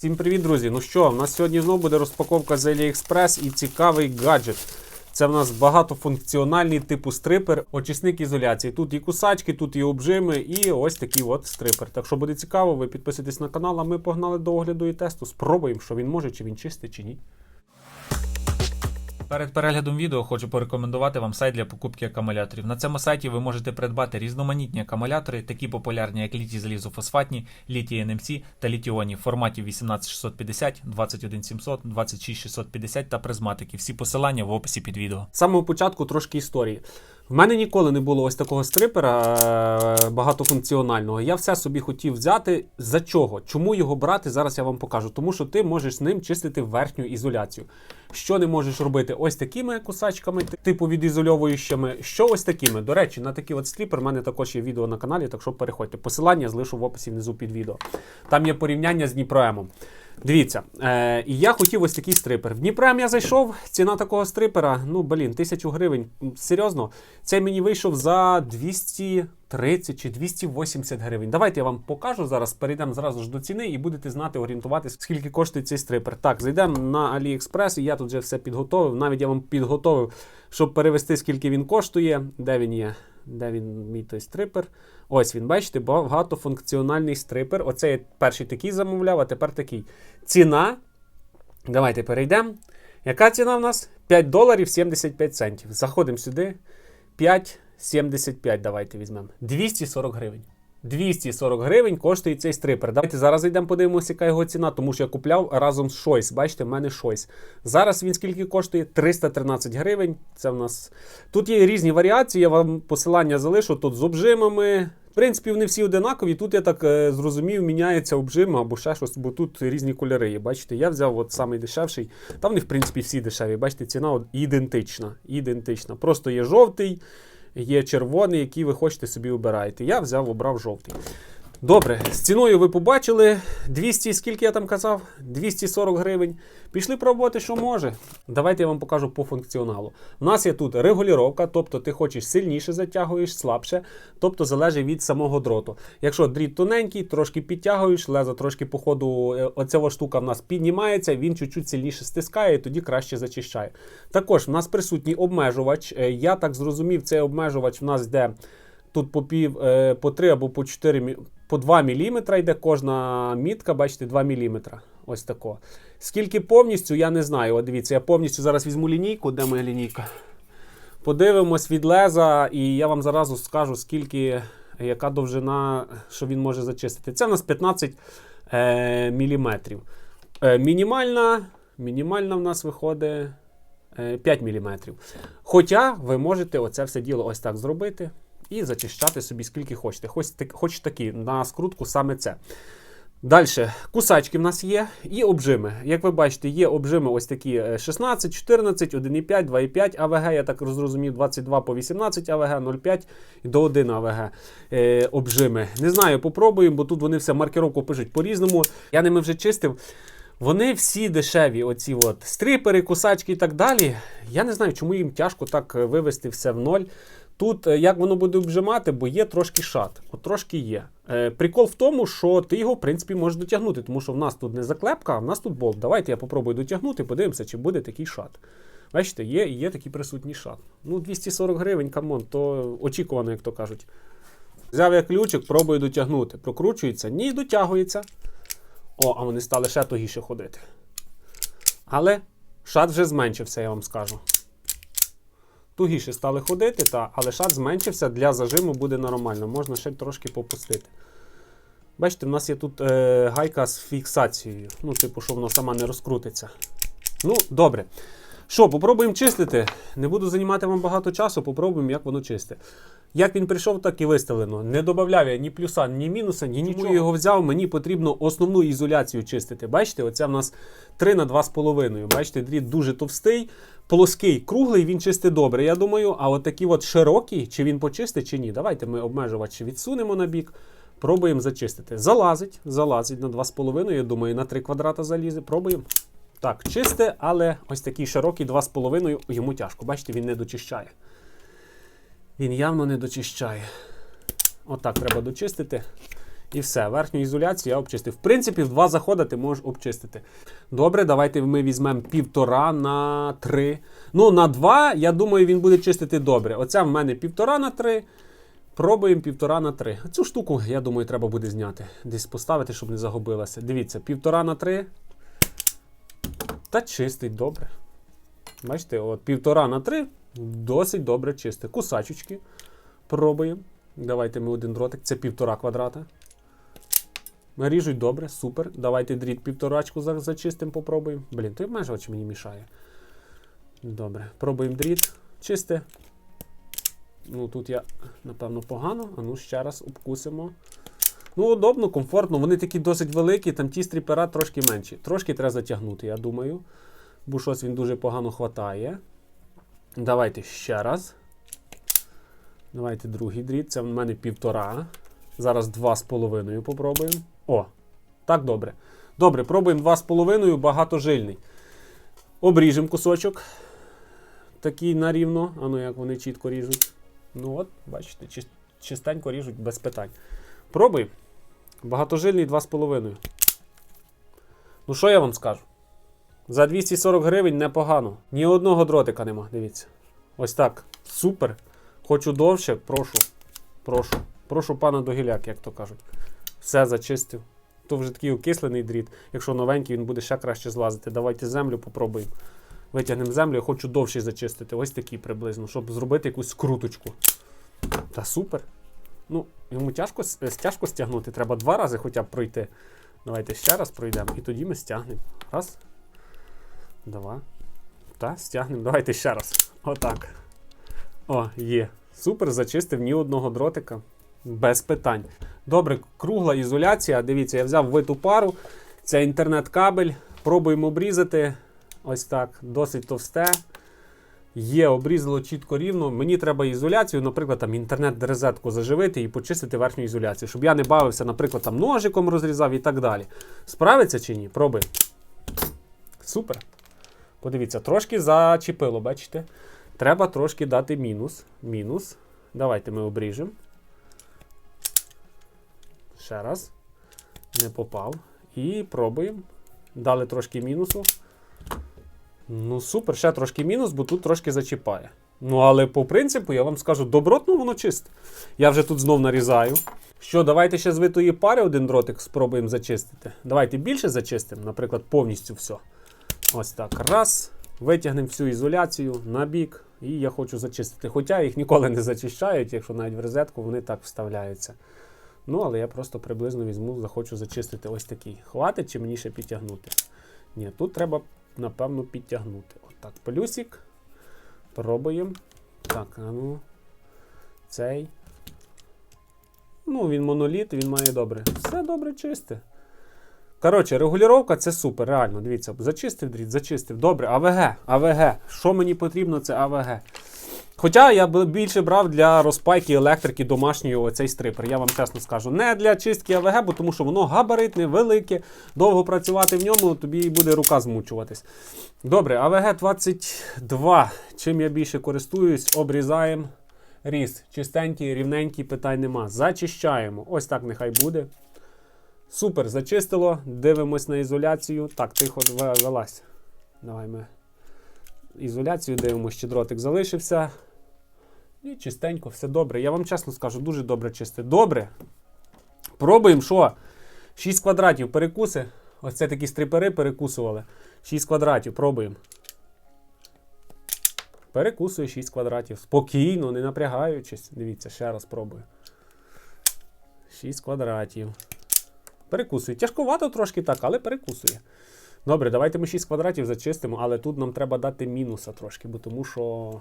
Всім привіт, друзі! Ну що, у нас сьогодні знову буде розпаковка з AliExpress і цікавий гаджет. Це в нас багатофункціональний типу стрипер, очисник ізоляції. Тут і кусачки, тут і обжими, і ось такий от стрипер. Так що буде цікаво, ви підписуйтесь на канал, а ми погнали до огляду і тесту. Спробуємо, що він може, чи він чистий, чи ні. Перед переглядом відео хочу порекомендувати вам сайт для покупки акумуляторів. На цьому сайті ви можете придбати різноманітні акумулятори, такі популярні, як літій залізофосфатні, літій NMC та літіоні форматів форматі 18650, 21700, 26650 та призматики. Всі посилання в описі під відео. З самого початку трошки історії. В мене ніколи не було ось такого стрипера е, багатофункціонального. Я все собі хотів взяти. За чого? Чому його брати? Зараз я вам покажу. Тому що ти можеш з ним чистити верхню ізоляцію. Що не можеш робити? Ось такими кусачками, типу відізольовуючими. Що ось такими? До речі, на такий от стріпер в мене також є відео на каналі, так що переходьте. Посилання залишу в описі внизу під відео. Там є порівняння з Дніпроемом. Дивіться, е, я хотів ось такий стрипер. В Дніпрем я зайшов, ціна такого стрипера, ну блін, тисячу гривень. Серйозно, цей мені вийшов за 230 чи 280 гривень. Давайте я вам покажу зараз. Перейдемо зразу ж до ціни і будете знати, орієнтуватися, скільки коштує цей стрипер. Так, зайдемо на AliExpress, і я тут вже все підготовив. Навіть я вам підготовив, щоб перевести, скільки він коштує. Де він є? Де він мій той стрипер? Ось він, бачите, багатофункціональний стрипер. Оце я перший такий замовляв, а тепер такий. Ціна. Давайте перейдемо. Яка ціна в нас? 5 доларів 75 центів. Заходимо сюди. 5,75 давайте візьмемо. 240 гривень. 240 гривень коштує цей стрипер. Давайте зараз зайдемо, подивимося, яка його ціна, тому що я купляв разом з Щойс. Бачите, в мене Щойс. Зараз він скільки коштує? 313 гривень. Це в нас. Тут є різні варіації, я вам посилання залишу тут з обжимами. В принципі, вони всі одинакові. Тут я так е, зрозумів, міняється обжим або ще щось, бо тут різні кольори є. Бачите, я взяв от самий дешевший. Там вони, в принципі, всі дешеві. Бачите, ціна от ідентична. ідентична. Просто є жовтий, є червоний, який ви хочете собі обираєте. Я взяв, обрав жовтий. Добре, з ціною ви побачили 200, скільки я там казав? 240 гривень. Пішли пробувати, що може. Давайте я вам покажу по функціоналу. У нас є тут регулювання, тобто ти хочеш сильніше затягуєш, слабше, тобто залежить від самого дроту. Якщо дріт тоненький, трошки підтягуєш, лезо трошки по ходу, е, оця штука в нас піднімається, він чуть-чуть сильніше стискає і тоді краще зачищає. Також в нас присутній обмежувач. Е, Я так зрозумів, цей обмежувач в нас йде тут по пів, е, по 3 або по 4 мі- по 2 мм йде кожна мітка, бачите, 2 мм. Ось тако. Скільки повністю, я не знаю. От дивіться, я повністю зараз візьму лінійку. Де моя лінійка? Подивимось від леза, і я вам зразу скажу, скільки, яка довжина, що він може зачистити. Це в нас 15 е, міліметрів. Е, мінімальна, мінімальна в нас виходить е, 5 мм. Хоча ви можете оце все діло ось так зробити і зачищати собі скільки хочете. Хоч, хоч такі на скрутку саме це. Далі, кусачки в нас є і обжими. Як ви бачите, є обжими ось такі е, 16, 14, 1,5, 2,5 АВГ, я так зрозумів, 22 по 18 АВГ, 0,5 до 1 АВГ е, обжими. Не знаю, попробуємо, бо тут вони все маркировку пишуть по-різному. Я ними вже чистив. Вони всі дешеві, оці от стрипери, кусачки і так далі. Я не знаю, чому їм тяжко так е, вивести все в ноль. Тут е, як воно буде обжимати, бо є трошки шат. От трошки є. Е, прикол в тому, що ти його, в принципі, можеш дотягнути, тому що в нас тут не заклепка, а в нас тут болт. Давайте я попробую дотягнути, подивимося, чи буде такий шат. Бачите, є, є такий присутній шат. Ну, 240 гривень, камон, то очікувано, як то кажуть. Взяв я ключик, пробую дотягнути. Прокручується, ні, дотягується. О, а вони стали ще тугіше ходити. Але шат вже зменшився, я вам скажу. Тугіше стали ходити, та, але шар зменшився, для зажиму буде нормально. Можна ще трошки попустити. Бачите, в нас є тут е, гайка з фіксацією. Ну, типу, що воно сама не розкрутиться. Ну, добре. Що, попробуємо чистити. Не буду займати вам багато часу, попробуємо, як воно чисте. Як він прийшов, так і виставлено. Не додавав я ні плюса, ні мінуса, ні нічого. я його взяв, мені потрібно основну ізоляцію чистити. Бачите, оце в нас 3 на 2,5. Бачите, дріт дуже товстий, плоский, круглий, він чистить добре. Я думаю, а от такі от широкі, чи він почистить, чи ні. Давайте ми обмежувач відсунемо на бік. Пробуємо зачистити. Залазить, залазить на 2,5, я думаю, на 3 квадрата залізе. Пробуємо. Так, чисте, але ось такий широкий 2,5 йому тяжко. Бачите, він не дочищає. Він явно не дочищає. Отак треба дочистити. І все, верхню ізоляцію я обчистив. В принципі, в два заходи ти можеш обчистити. Добре, давайте ми візьмемо півтора на три. Ну, на два, я думаю, він буде чистити добре. Оця в мене півтора на три. Пробуємо півтора на три. Цю штуку, я думаю, треба буде зняти. Десь поставити, щоб не загубилася. Дивіться, півтора на три. Та чистить добре. Бачите, от півтора на три досить добре чисте. Кусачечки. Пробуємо. Давайте ми один дротик. Це півтора квадрата. Ріжуть добре, супер. Давайте дріт півторачку за- зачистимо, попробуємо. Блін, той обмежувач мені мішає. Добре. Пробуємо дріт. Чисте. Ну, тут я, напевно, погано. А ну, ще раз обкусимо. Ну, удобно, комфортно. Вони такі досить великі, там ті стріпера трошки менші. Трошки треба затягнути, я думаю. Бо щось він дуже погано хватає. Давайте ще раз. Давайте другий дріт. Це в мене півтора. Зараз два з половиною попробуємо. О, так добре. Добре, пробуємо два з половиною, багатожильний. Обріжемо кусочок. Такий нарівно. А ну як вони чітко ріжуть. Ну от, бачите, чистенько ріжуть без питань. Пробуємо. Багатожильний 2,5. Ну, що я вам скажу? За 240 гривень непогано. Ні одного дротика нема, дивіться. Ось так. Супер. Хочу довше, прошу. Прошу. Прошу пана Догіляк, як то кажуть. Все зачистив. То вже такий окислений дріт. Якщо новенький, він буде ще краще злазити. Давайте землю попробуємо. Витягнемо землю, я хочу довше зачистити. Ось такий приблизно, щоб зробити якусь скруточку. Та супер. Ну, йому тяжко, тяжко стягнути. Треба два рази хоча б пройти. Давайте ще раз пройдемо. І тоді ми стягнемо. Раз. Два. Та, стягнемо. Давайте ще раз. Отак. О, є. Супер, зачистив ні одного дротика. Без питань. Добре, кругла ізоляція. Дивіться, я взяв виту пару. Це інтернет-кабель. Пробуємо обрізати. Ось так. Досить товсте. Є, обрізало чітко рівно. Мені треба ізоляцію, наприклад, там інтернет-розетку заживити і почистити верхню ізоляцію, щоб я не бавився, наприклад, там ножиком розрізав і так далі. Справиться чи ні? Пробуй. Супер. Подивіться, трошки зачепило, бачите? Треба трошки дати мінус. Мінус. Давайте ми обріжемо. Ще раз. Не попав. І пробуємо. Дали трошки мінусу. Ну, супер, ще трошки мінус, бо тут трошки зачіпає. Ну, але по принципу, я вам скажу, добротно воно чисте. Я вже тут знов нарізаю. Що, давайте ще з витої пари один дротик спробуємо зачистити. Давайте більше зачистимо, наприклад, повністю все. Ось так. Раз. Витягнемо всю ізоляцію на бік. І я хочу зачистити. Хоча їх ніколи не зачищають, якщо навіть в розетку вони так вставляються. Ну, але я просто приблизно візьму, захочу зачистити ось такий. Хватить чи мені ще підтягнути? Ні, тут треба, напевно, підтягнути. Отак, плюсик. Пробуємо. Так, а ну. Цей. Ну, він моноліт, він має добре. Все добре чисте. Коротше, регулювання це супер, реально. Дивіться, зачистив дріт, зачистив. Добре, АВГ, АВГ. Що мені потрібно, це АВГ. Хоча я б більше брав для розпайки електрики домашньої оцей стрипер. Я вам чесно скажу. Не для чистки АВГ, бо тому що воно габаритне, велике, довго працювати в ньому, тобі буде рука змучуватись. Добре, АВГ 22. Чим я більше користуюсь, обрізаємо. Різ. Чистенький, рівненький, питань нема. Зачищаємо. Ось так нехай буде. Супер, зачистило. Дивимось на ізоляцію. Так, тихо велась. Давай ми ізоляцію дивимося, чи дротик залишився. І чистенько, все добре. Я вам чесно скажу, дуже добре чисте. Добре. Пробуємо, що? 6 квадратів перекуси. Ось це такі стріпери перекусували. 6 квадратів, пробуємо. Перекусує 6 квадратів. Спокійно, не напрягаючись. Дивіться, ще раз пробую. 6 квадратів. Перекусує. Тяжковато трошки так, але перекусує. Добре, давайте ми 6 квадратів зачистимо, але тут нам треба дати мінуса трошки, бо тому що.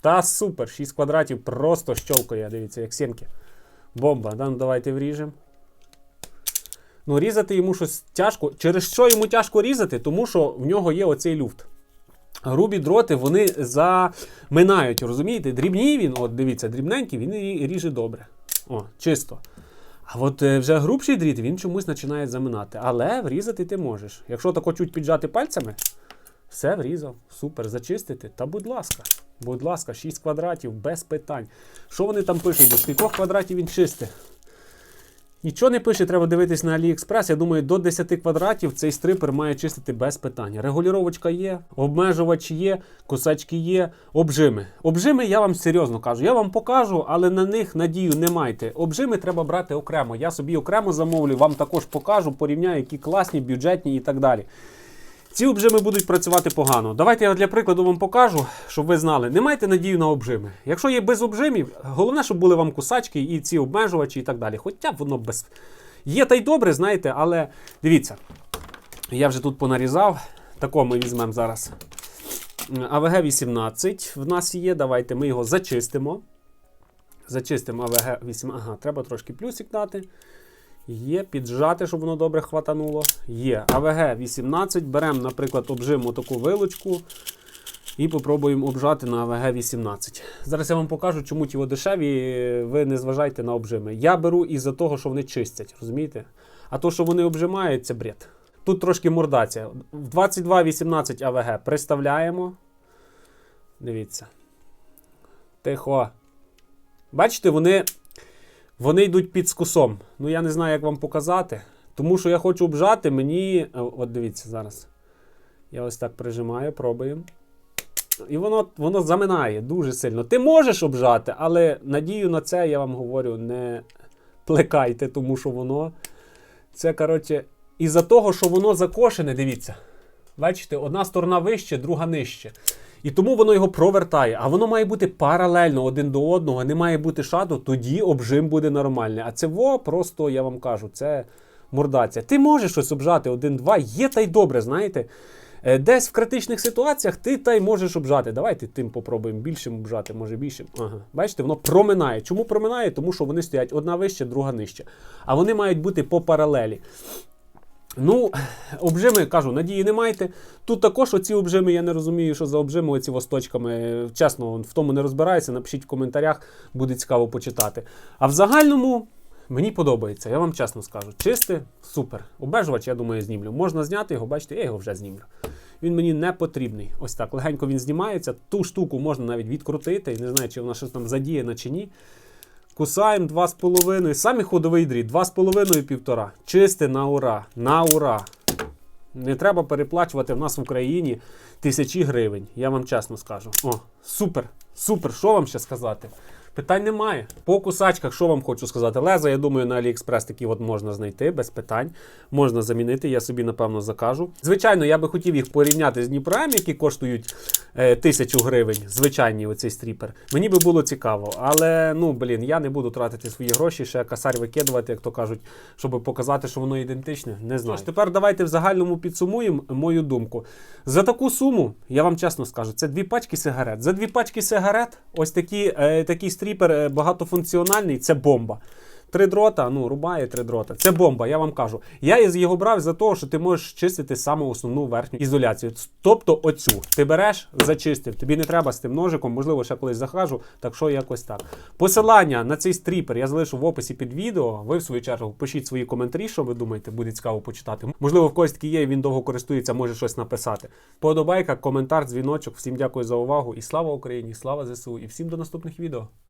Та супер! 6 квадратів просто щолкає, дивіться, як сімки. Бомба. Да, ну, давайте вріжемо. Ну, різати йому щось тяжко. Через що йому тяжко різати? Тому що в нього є оцей люфт. Грубі дроти вони заминають, розумієте? Дрібні він, от дивіться, дрібненький, він ріже добре. О, чисто. А от е, вже грубший дріт він чомусь починає заминати. Але врізати ти можеш. Якщо тако чуть піджати пальцями, все врізав. Супер, зачистити. Та будь ласка, будь ласка, 6 квадратів без питань. Що вони там пишуть? До скількох квадратів він чистить? Нічого не пише, треба дивитись на AliExpress. Я думаю, до 10 квадратів цей стрипер має чистити без питань. Регулювачка є, обмежувач є, косачки є, обжими. Обжими я вам серйозно кажу. Я вам покажу, але на них надію не майте. Обжими треба брати окремо. Я собі окремо замовлю, вам також покажу, порівняю, які класні, бюджетні і так далі. Ці обжими будуть працювати погано. Давайте я для прикладу вам покажу, щоб ви знали. Не майте надію на обжими. Якщо є без обжимів, головне, щоб були вам кусачки і ці обмежувачі і так далі. Хоча б воно без. Є та й добре, знаєте, але дивіться. Я вже тут понарізав. Тако ми візьмемо зараз. АВГ 18 в нас є. Давайте ми його зачистимо. Зачистимо АВГ 18. Ага, треба трошки плюсик дати. Є, піджати, щоб воно добре хватануло. Є. АВГ 18. Беремо, наприклад, обжимо таку вилочку. І попробуємо обжати на АВГ 18. Зараз я вам покажу, чому ті дешеві, ви не зважайте на обжими. Я беру із-за того, що вони чистять, розумієте? А то, що вони обжимають, це бред. Тут трошки мордація. В 22.18 АВГ приставляємо. Дивіться. Тихо. Бачите, вони, вони йдуть під скусом. Ну, я не знаю, як вам показати. Тому що я хочу обжати, мені. От дивіться зараз. Я ось так прижимаю, пробуємо. І воно, воно заминає дуже сильно. Ти можеш обжати, але надію на це я вам говорю, не плекайте, тому що воно. Це, коротше, із-за того, що воно закошене, дивіться. Бачите, одна сторона вище, друга нижче. І тому воно його провертає. А воно має бути паралельно один до одного, не має бути шаду, тоді обжим буде нормальний. А це во просто, я вам кажу, це мордація. Ти можеш щось обжати один-два, є та й добре, знаєте. Е, Десь в критичних ситуаціях ти та й можеш обжати. Давайте тим попробуємо більшим обжати, може більшим. Ага. Бачите, воно проминає. Чому проминає? Тому що вони стоять одна вище, друга нижче. А вони мають бути по паралелі. Ну, обжими, кажу, надії не майте. Тут також оці обжими, я не розумію, що за обжими оці восточками. Чесно, в тому не розбираюся. Напишіть в коментарях, буде цікаво почитати. А в загальному мені подобається, я вам чесно скажу. Чисте, супер. Обмежувач, я думаю, знімлю. Можна зняти його, бачите, я його вже знімлю. Він мені не потрібний. Ось так. Легенько він знімається. Ту штуку можна навіть відкрутити. Не знаю, чи вона щось там задіяна чи ні. Кусаємо 2,5. Самі ходовий дріт, 2,5-1,5. Чисте на ура. На ура. Не треба переплачувати в нас в Україні тисячі гривень. Я вам чесно скажу. О, супер, супер. Що вам ще сказати? Питань немає. По кусачках, що вам хочу сказати? Леза, я думаю, на AliExpress такі от можна знайти без питань. Можна замінити, я собі, напевно, закажу. Звичайно, я би хотів їх порівняти з Дніпром, які коштують е, тисячу гривень. Звичайні оцей стріпер. Мені би було цікаво. Але, ну, блін, я не буду тратити свої гроші, ще касарь викидувати, як то кажуть, щоб показати, що воно ідентичне. Не знаю. Тож, тепер давайте в загальному підсумуємо мою думку. За таку суму, я вам чесно скажу, це дві пачки сигарет. За дві пачки сигарет, ось такі, е, такий стріпер е, багатофункціональний, це бомба. Три дрота, ну, рубає три дрота. Це бомба, я вам кажу. Я його брав за того, що ти можеш чистити саме основну верхню ізоляцію. Тобто оцю. Ти береш, зачистив. Тобі не треба з тим ножиком, можливо, ще колись захажу, так що якось так. Посилання на цей стріпер я залишу в описі під відео. Ви, в свою чергу, пишіть свої коментарі, що ви думаєте, буде цікаво почитати. Можливо, в когось такий є, він довго користується, може щось написати. Подобайка, коментар, дзвіночок. Всім дякую за увагу і слава Україні, слава ЗСУ, і всім до наступних відео.